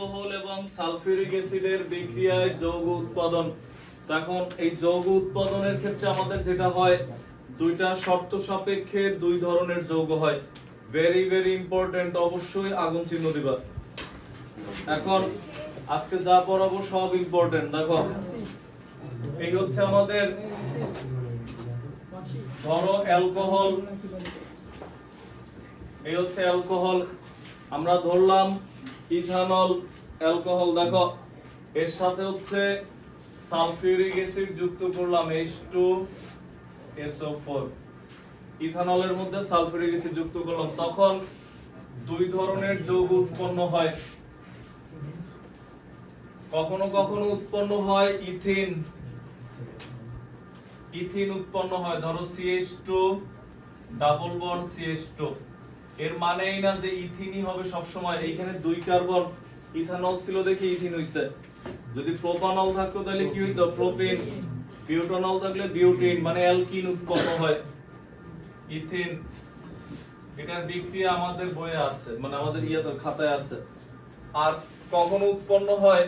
Alcohol এবং sulphuric অ্যাসিডের বিক্রিয়ায় যৌগ উৎপাদন। এখন এই যৌগ উৎপাদনের ক্ষেত্রে আমাদের যেটা হয়, দুইটা শর্ত সাপেক্ষে দুই ধরনের যৌগ হয়। ভেরি ভেরি ইম্পর্টেন্ট অবশ্যই আগুন চিহ্ন দিবা। এখন, আজকে যা পড়াবো সব ইম্পর্টেন্ট দেখো। এই হচ্ছে আমাদের, ধরো অ্যালকোহল এই হচ্ছে অ্যালকোহল আমরা ধরলাম ইথানল, অ্যালকোহল, দেখো, এর সাথে হচ্ছে সালফিউরিক অ্যাসিড যুক্ত করলাম H2 SO4 ইথানলের মধ্যে সালফিউরিক অ্যাসিড যুক্ত করলাম, তখন দুই ধরনের যৌগ উৎপন্ন হয়। কখনো কখনো উৎপন্ন হয় ইথিন। ইথিন উৎপন্ন হয়, ধরো CH2 ডাবল বন্ড CH2 এর মানে এই না যে ইথিনই হবে সব সময় এইখানে দুই কার্বন ইথানল ছিল দেখে ইথিন হইছে। যদি প্রোপানল থাকতো তাহলে কি হইতো? প্রোপিন বিউটানল থাকলে বিউটিন মানে অ্যালকিন উৎপন্ন হয়। ইথিন, এটার বিক্রিয়া আমাদের বইয়ে আছে মানে আমাদের ইয়েতে খাতায় আছে। আর কখন উৎপন্ন হয়?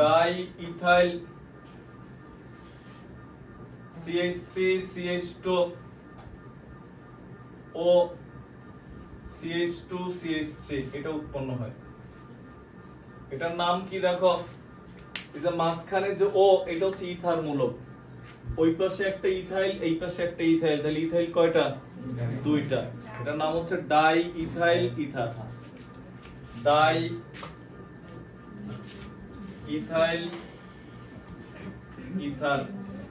ডাই ইথাইল CH3 CH2 ও CH2 CH3 এটা উৎপন্ন হয়। এটার নাম কি দেখো? এই যে মাঝখানে যে ও এটা হচ্ছে ইথার মূলক। ওই পাশে একটা ইথাইল এই পাশে একটা ইথাইল। তাহলে ইথাইল কয়টা? দুইটা। এটার নাম হচ্ছে diethyl ether. Diethyl ether.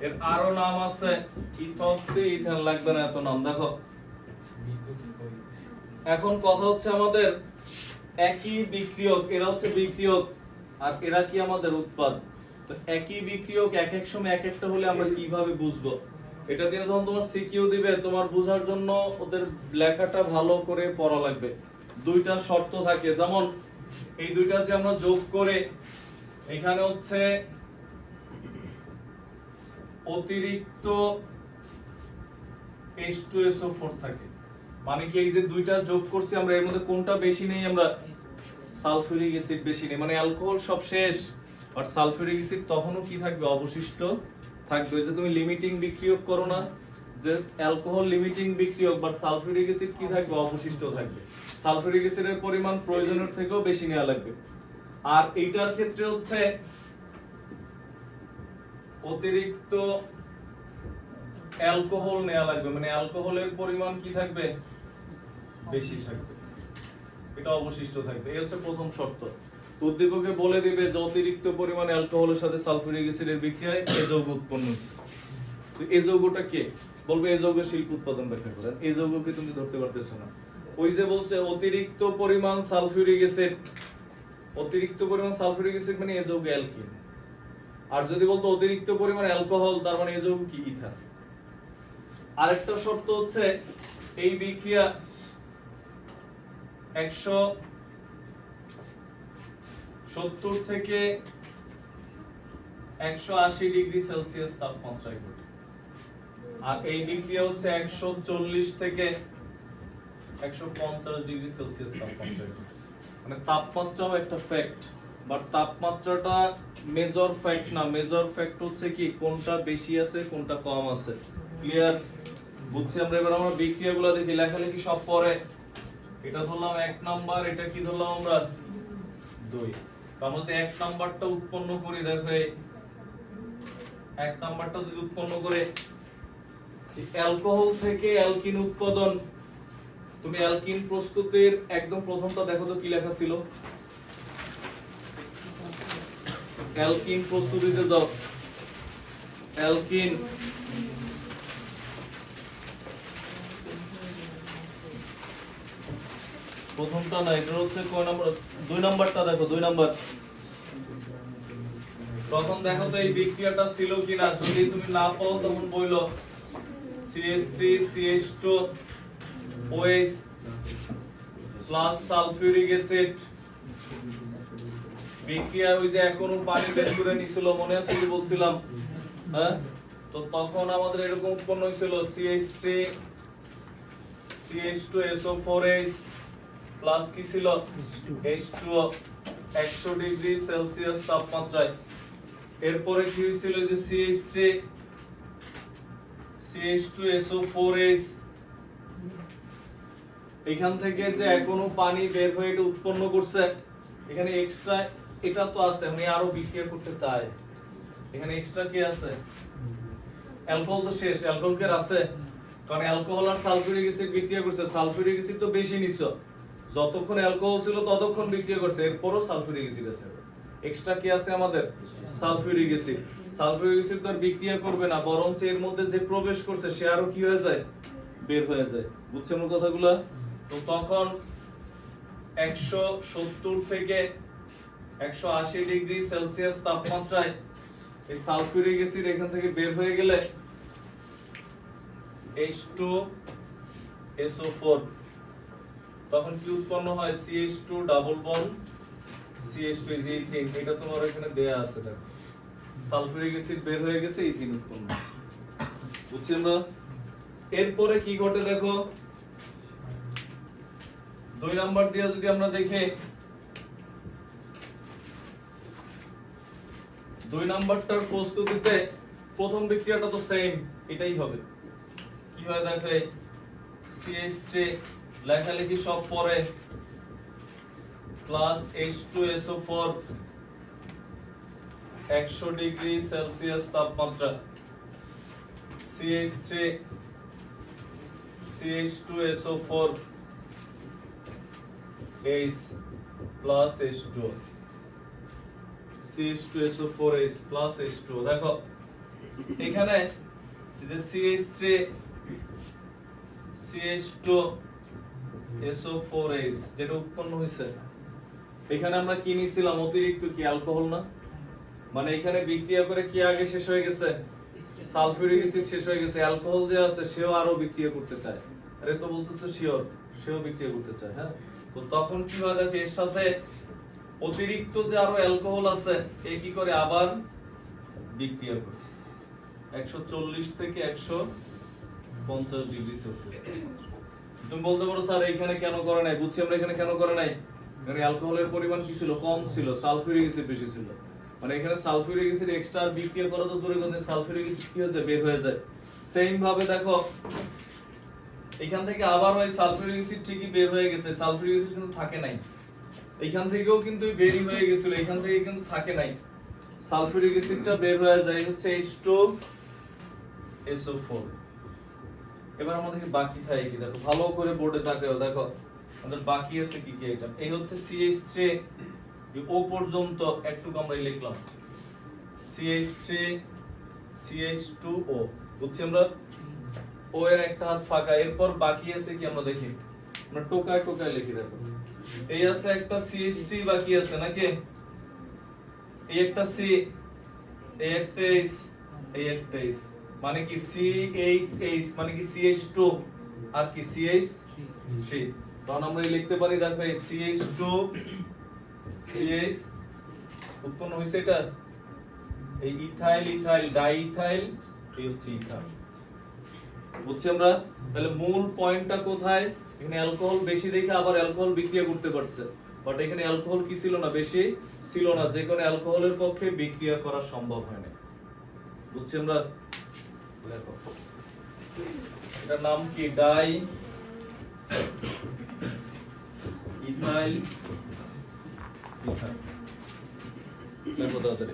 এর আরও নাম আছে ইথক্সি ইথান লাগবে না এত নাম। দেখো। এখন কথা হচ্ছে আমাদের একই বিক্রিয়ক, এরা হচ্ছে বিক্রিয়ক আর এরা কি আমাদের উৎপাদ? তো একই বিক্রিয়ক এক এক সময় এক একটা হলে আমরা কীভাবে বুঝব? এটা দিয়ে যখন তোমার সিকিউ দিবে, তোমার বোঝার জন্য ওদের লেখাটা ভালো করে পড়া লাগবে। দুইটা শর্ত থাকে। যেমন, এই দুইটা যে আমরা যোগ করে, এখানে হচ্ছে অতিরিক্ত H2SO4 থাকে। মানে কি এই যে দুইটা যোগ করছি আমরা, এর মধ্যে কোনটা বেশি নেই আমরা? সালফিউরিক অ্যাসিড বেশি নেই। মানে অ্যালকোহল সব শেষ বাট সালফিউরিক অ্যাসিড তখনও কি থাকবে? অবশিষ্ট থাকবে। যে তুমি লিমিটিং বিক্রিয়ক করো না, যে অ্যালকোহল লিমিটিং বিক্রিয়ক বাট সালফিউরিক অ্যাসিড কি থাকবে? অবশিষ্ট থাকবে। সালফিউরিক অ্যাসিডের পরিমাণ প্রয়োজনের থেকেও বেশি নেওয়া লাগবে। আর এইটার ক্ষেত্রে হচ্ছে অতিরিক্ত অ্যালকোহল নেওয়া লাগবে। মানে অ্যালকোহলের পরিমাণ কি থাকবে? বেশি থাকবে। এটা অবশিষ্ট থাকবে। এই হচ্ছে প্রথম শর্ত। তো উদ্দীপকে বলে দিবে যে অতিরিক্ত পরিমাণ অ্যালকোহলের সাথে সালফিউরিক অ্যাসিডের বিক্রিয়ায় এই যৌগ উৎপন্ন হচ্ছে তো এই যৌগটা কে? বলবে এই যৌগের শিল্প উৎপাদন ব্যাখ্যা করেন। এই যৌগকে তুমি ধরতে পারতেছো না। ওই যে বলছে অতিরিক্ত পরিমাণ সালফিউরিক অ্যাসিড। অতিরিক্ত পরিমাণ সালফিউরিক অ্যাসিড মানে এই যৌগ অ্যালকিন। আর যদি বলতো অতিরিক্ত পরিমাণ অ্যালকোহল, তার মানে এই যৌগ কি? ইথার আরেকটা শর্ত হচ্ছে এই বিক্রিয়া একশো সত্তর থেকে একশো আশি ডিগ্রি সেলসিয়াস তাপমাত্রায় ঘটে। আর এই হচ্ছে একশো চল্লিশ থেকে একশো পঞ্চাশ ডিগ্রি সেলসিয়াস তাপমাত্রায় মানে তাপমাত্রাও একটা ফ্যাক্ট বাট তাপমাত্রাটা মেজর ফ্যাক্ট না। মেজর ফ্যাক্ট হচ্ছে কি, কোনটা বেশি আছে, কোনটা কম আছে। ক্লিয়ার বুঝছি আমরা? এবার আমরা বিক্রিয়াগুলো দেখি, লেখালেখি সব পরে। এটা ধরলাম এক নাম্বার, এটা কি ধরলাম আমরা? দুই। তার মধ্যে এক নাম্বারটা উৎপন্ন করি, দেখো এক নাম্বারটা যদি উৎপন্ন করে অ্যালকোহল থেকে অ্যালকিন উৎপাদন। তুমি অ্যালকিন প্রস্তুতির একদম প্রথমটা দেখো তো কি লেখা ছিল। অ্যালকিন প্রস্তুতিতে দাও। অ্যালকিন প্রথমটা না এটা হচ্ছে কয় নাম্বার? দুই নাম্বারটা দেখো, দুই নাম্বার। তখন দেখো তো এই বিক্রিয়াটা ছিল কিনা, যদি তুমি না পাও তখন বইলো CH3 CH2 OH plus sulphuric acid বিক্রিয়া ওই যে এখনও পানি বের করে নিছিল, মনে আছে কি বলছিলাম? হ্যাঁ? তো তখন আমাদের এরকম উৎপন্ন হয়েছিল CH3 CH2SO4H প্লাস কি ছিল? H2O 100 ডিগ্রি সেলসিয়াস তাপমাত্রায়। এরপরে কি হয়েছিল যে CH3 CH2SO4H এখান থেকে যে এখনও পানি বের হয়ে এটা উৎপন্ন করছে, এখানে এক্সট্রা এটা তো আছে উনি আরও বিক্রিয়া করতে চায় এখানে এক্সট্রা কি আছে? অ্যালকোহল তো শেষ অ্যালকোহল কে আছে কারণ অ্যালকোহল আর সালফিউরিক অ্যাসিড বিক্রিয়া করছে সালফিউরিক অ্যাসিড তো বেশি নিছ। যতক্ষণ অ্যালকোহল ছিল ততক্ষণ বিক্রিয়া করছে, এরপরও সালফিউরিক অ্যাসিড আছে। এক্সট্রা কি আছে আমাদের? সালফিউরিক অ্যাসিড সালফিউরিক অ্যাসিড তো আর বিক্রিয়া করবে না বরং এর মধ্যে যে প্রবেশ করছে, সে আরও কি হয়ে যায়? বের হয়ে যায়। বুঝছেন আমার কথাগুলো? তো তখন একশো সত্তর থেকে একশো আশি ডিগ্রি সেলসিয়াস তাপমাত্রায় এই সালফিউরিক অ্যাসিড এখান থেকে বের হয়ে গেলে H2 SO4 তখন কি উৎপন্ন হয়? CH2 double bond CH2 is ethene এটা তোমার এখানে দেয়া আছে, দেখো। সালফিউরিক অ্যাসিড বের হয়ে গেছে ইথিন উৎপন্ন হচ্ছে বুঝছেন না এরপরে কি ঘটে দেখো? দুই নাম্বার দিয়ে যদি আমরা দেখি, দুই নাম্বারটার প্রস্তুতিতে প্রথম বিক্রিয়াটা তো সেম এটাই হবে। কি হয় দেখে? CH3 লেখালেখি সব পরে প্লাস H2SO4 100 ডিগ্রি সেলসিয়াস তাপমাত্রা CH3 CH2SO4 H plus H2O CH2SO4H plus H2O দেখো এখানে যে CH3 CH2 SO4H যেটা উৎপন্ন হয়েছে। এখানে আমরা কি নিছিলাম অতিরিক্ত কি? অ্যালকোহল না? মানে এখানে বিক্রিয়া করে কি আগে শেষ হয়ে গেছে? সালফিউরিক অ্যাসিড শেষ হয়ে গেছে। অ্যালকোহল যে আছে, সেও আরও বিক্রিয়া করতে চায়। আরে তো বলতেছো শিওর সেও বিক্রিয়া করতে চায় হ্যাঁ? তো তখন কি হয়, দেখো, এর সাথে অতিরিক্ত যে আরও অ্যালকোহল আছে, এ কি করে? আবার বিক্রিয়া করে। একশো চল্লিশ থেকে একশো পঞ্চাশ ডিগ্রি সেলসিয়াস। তুমি বলতে পারো, স্যার, এইখানে কেন করে নাই? বুঝছি আমরা এখানে কেন করে নাই? এখানে অ্যালকোহলের পরিমাণ কি ছিল? কম ছিল সালফিউরিক অ্যাসিড বেশি ছিল। মানে এখানে সালফিউরিক অ্যাসিড এক্সট্রা বিক্রিয়া করা তো দূরে কথা সালফিউরিক অ্যাসিড কি হয়ে বের হয়ে যায়। সেম ভাবে দেখো, এখান থেকে আবার ওই সালফিউরিক অ্যাসিড ঠিকই বের হয়ে গেছে। সালফিউরিক অ্যাসিড কিন্তু থাকে নাই। এখান থেকেও কিন্তু বেরি হয়ে গেছিল, এখান থেকে কিন্তু থাকে নাই। সালফিউরিক অ্যাসিডটা বের হয়ে যায় হচ্ছে H2 SO4 এবার আমাদের বাকি থাকে কি? দেখো, ভালো করে বোর্ডে তাকাও দেখো, আমাদের বাকি আছে কি কি এটা এই হচ্ছে CH3 এই ও পর্যন্ত একটু আমরা লিখলাম। CH3 CH2O বুঝছি আমরা? ও এর একটা হাত ফাঁকা, এরপর বাকি আছে কি আমরা দেখি? আমরা টোকায় টোকায় লিখি, দেখো। এই আছে একটা CH3 বাকি আছে নাকি? এই একটা C, এই একটা এই একটা মানে কি সি এইচ এইচ মানে কি CH2 আর কি CH3 তখন আমরা লিখতে পারি দেখো এই CH2 CH উৎপন্ন হয়েছে এটা? এই ইথাইল ইথাইল ডাইইথাইল এই হচ্ছে ইথাইল। বুঝছি আমরা? তাহলে মূল পয়েন্টটা কোথায়? এখানে অ্যালকোহল বেশি দেখে আবার অ্যালকোহল বিক্রিয়া করতে পারছে। বাট এখানে অ্যালকোহল কি ছিল না? বেশি ছিল না। যে কোনো অ্যালকোহলের পক্ষে বিক্রিয়া করা সম্ভব হয় না বুঝছি আমরা? এটার নাম কি? Diethyl ethyl. দেখো তাড়াতাড়ি